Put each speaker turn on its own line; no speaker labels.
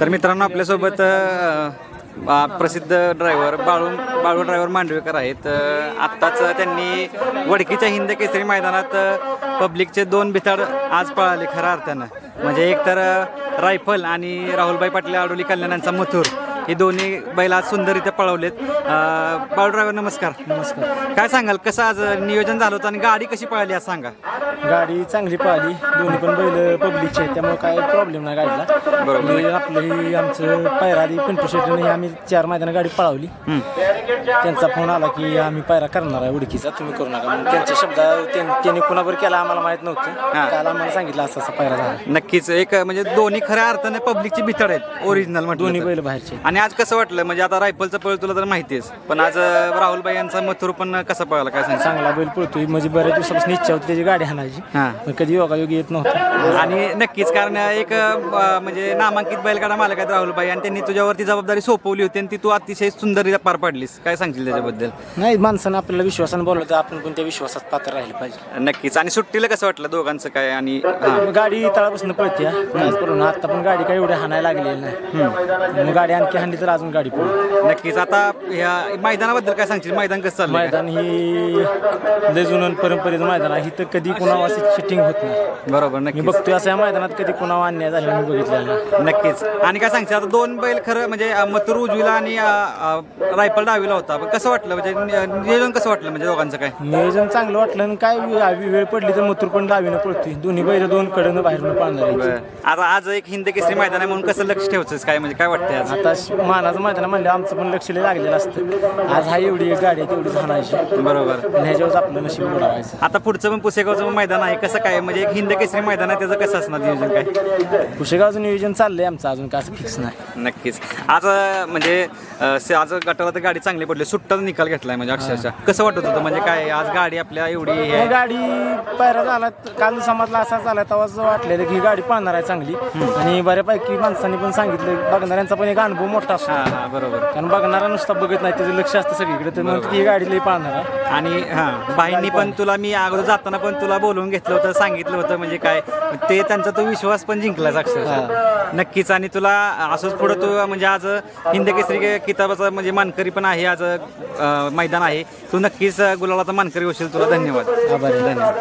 तर मित्रांनो आपल्यासोबत अ, प्रसिद्ध ड्रायव्हर बाळू बाळू ड्रायव्हर मांडवेकर आहेत. अ, आत्ताच त्यांनी वडकीच्या हिंद केसरी मैदानात अ, पब्लिकचे दोन बिथाड आज पळाले खऱ्या अर्थानं. म्हणजे एक तर अ, रायफल आणि राहुलभाई पाटील आडोली कल्याणांचा मथुर. हे दोन्ही बैल आज सुंदररित्या पळवलेत. बाळू ड्रायव्हर नमस्कार.
नमस्कार.
काय सांगाल कसं आज नियोजन झालं होतं आणि गाडी कशी पळाली आज सांगा.
गाडी चांगली पळाली. दोन्ही पण बैल पब्लिकचे आहेत त्यामुळे काय प्रॉब्लेम नाही गाडीला.
बरोबर.
नियोजन आपलं ही आमचं पायरा आधी पिंटू शेट्टीने आम्ही चार मैदानं गाडी पळवली. त्यांचा फोन आला की आम्ही पायरा करणार आहे उडकीचा तुम्ही करू नका. मग त्यांच्या शब्द त्यांनी कुणावर केला आम्हाला माहीत नव्हतं. काल आम्हाला सांगितलं असं असा पायरा झाला.
नक्कीच एक म्हणजे दोन्ही खऱ्या अर्थाने पब्लिकची बिथड आहेत ओरिजिनल
दोन्ही
तर.
बैल बाहेरचे
आणि आज कसं वाटलं? म्हणजे आता रायफलचा पळ तुला तर माहितीच पण आज राहुलबाई यांचा मथुर पण कसा पळाला? काय सांग
चांगला बैल पळतोय. म्हणजे बऱ्याच दिवसापासून इच्छा होती त्याची गाडी हाणायची
हा.
पण कधी योगायोगी येत नव्हतं.
आणि नक्कीच कारण एक अं, म्हणजे नामांकित बैलगाडा मालक आहेत राहुलबाई आणि त्यांनी तुझ्यावरती जबाबदारी सोपवली होती आणि ती तू अतिशय सुंदररित्या पार पाडलीस. काय सांगशील त्याच्याबद्दल?
नाही माणसानं आपल्याला विश्वासानं बोललं तर आपण पण त्या विश्वासात पात्र राहिलं पाहिजे.
नक्कीच. आणि सुट्टीला कसं वाटलं दोघांचं काय आणि हा.
मग गाडी तळापासून पळते हा. काहीच आता पण गाडी काही एवढी हाणायला लागलेली नाही. मग गाडी आणखी हाणली तर अजून गाडी पळू
नक्कीच. आता या मैदानाबद्दल काय सांगशील? मैदान कसं चाललंय?
मैदान ही लय जुनं परंपरेचं मैदान आहे. इथं कधी कुणावर अशी चिटिंग होत नाही.
बरोबर
मी
नक्कीच.
बघतोय असं या मैदानात कधी कुणावर अन्याय झालेला मी बघितलेला नाही.
नक्कीच. आणि काय सांगशील? आता दोन बैल खरं म्हणजे अं, मथुर उजवीला आणि अं, अं, रायफल डावीला होता. पण कसं वाटलं? म्हणजे नि- नियोजन कसं वाटलं? म्हणजे दोघांचं काय?
नियोजन चांगलं वाटलं आणि काय वे- वेळ पडली तर मथुर पण डावीनं पळतोय. दोन्ही बैल दोन कडनं बाहेरून पाळणार आहेत.
आता आज एक हिंद केसरी मैदान आहे म्हणून कसं लक्ष ठेवायचं काय म्हणजे काय वाटतंय आज?
आता मानाचं मैदान म्हणलं आमचं पण लक्ष लय लागलेलं असतं. आज हा एवढी एक गाडी आहे तेवढीच हाणायची
बरोबर.
आणि ह्याच्यावर आपलं नशीब उडावायचं
आता पुढचं पण पुसेगावचं मैदान आहे. कसं काय? म्हणजे एक हिंद केसरी मैदान आहे त्याचं कसं असणार नियोजन काय?
कुशेगावचं नियोजन चाललंय आमचं अजून काय असं फिक्स नाही.
नक्कीच. आज अं, म्हणजे अं, से- आज गटाला तर गाडी चांगली पडली. सुट्टा निकाल घेतलाय म्हणजे अक्षरशः. कसं वाटत होतं? म्हणजे काय आज गाडी आपल्या एवढी हे
ही
आहे.
गाडी पायरा झाला काल समाजला असा झाला तेव्हाच वाटलेलं की ही गाडी पाहणार आहे चांगली. आणि बऱ्यापैकी माणसांनी पण सांगितलं बघणाऱ्यांचा पण एक अनुभव मोठा असतो.
हा हा बरोबर.
कारण बघणारा नुसता बघत नाही त्याचं लक्ष असतं सगळीकडे. तर म्हणतात की ही गाडी लई पाहणार आहे
आणि हा बाईंनी पण तुला मी अगोदर जाताना पण तुला बोलवून घेतलं होतं सांगितलं होतं म्हणजे काय ते त्यांचा तो विश्वास पण जिंकलाच अक्षरशः. नक्कीच आणि तुला असंच पुढं तू म्हणजे आज हिंद केसरी किताबाचा म्हणजे मानकरी पण आहे आज अं, मैदान आहे. तू नक्कीच गुलालाचा मानकरी होशील तुला धन्यवाद.
आभारी.
धन्यवाद.